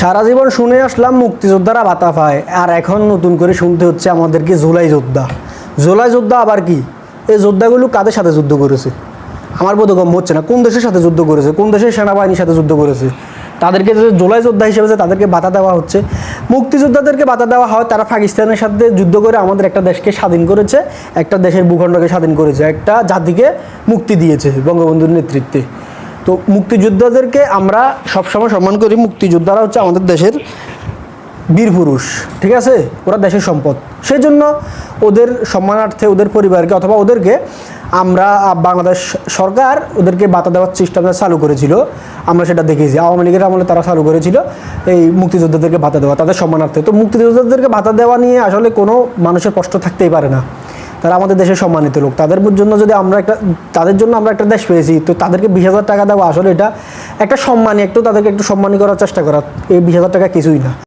সারা জীবন শুনে আসলাম মুক্তিযোদ্ধারা ভাতা পায়। আর এখন নতুন করে শুনতে হচ্ছে আমাদেরকে জুলাই যোদ্ধা। জুলাই যোদ্ধা আবার কি? এই যোদ্ধাগুলো কাদের সাথে যুদ্ধ করেছে? আমার বোধগম্য হচ্ছে না। কোন দেশের সাথে যুদ্ধ করেছে? কোন দেশের সেনাবাহিনীর সাথে যুদ্ধ করেছে? তাদেরকে যে জুলাই যোদ্ধা হিসেবে যে তাদেরকে বাধা দেওয়া হচ্ছে, মুক্তিযোদ্ধাদেরকে বাধা দেওয়া হয়, তারা পাকিস্তানের সাথে যুদ্ধ করে আমাদের একটা দেশকে স্বাধীন করেছে, একটা দেশের ভূখণ্ডকে স্বাধীন করেছে, একটা জাতিকে মুক্তি দিয়েছে বঙ্গবন্ধুর নেতৃত্বে। তো মুক্তিযোদ্ধাদেরকে আমরা সবসময় সম্মান করি। মুক্তিযোদ্ধারা হচ্ছে আমাদের দেশের বীর পুরুষ, ঠিক আছে? ওরা দেশের সম্পদ। সেই জন্য ওদের সম্মানার্থে ওদের পরিবারকে অথবা ওদেরকে আমরা বাংলাদেশ সরকার ওদেরকে বাতা দেওয়ার সিস্টেমটা চালু করেছিল। আমরা সেটা দেখেছি আওয়ামী লীগের আমলে তারা চালু করেছিল এই মুক্তিযোদ্ধাদেরকে ভাতা দেওয়া, তাদের সম্মানার্থে। তো মুক্তিযোদ্ধাদেরকে ভাতা দেওয়া নিয়ে আসলে কোনো মানুষের কষ্ট থাকতেই পারে না। তারা আমাদের দেশের সম্মানিত লোক। তাদের জন্য যদি আমরা একটা তাদের জন্য আমরা একটা দেশ পেয়েছি, তো তাদেরকে বিশ হাজার টাকা দেওয়া আসলে এটা একটা সম্মানী একটু তাদেরকে একটু সম্মানী করার চেষ্টা করা। এই বিশ হাজার টাকা কিছুই না।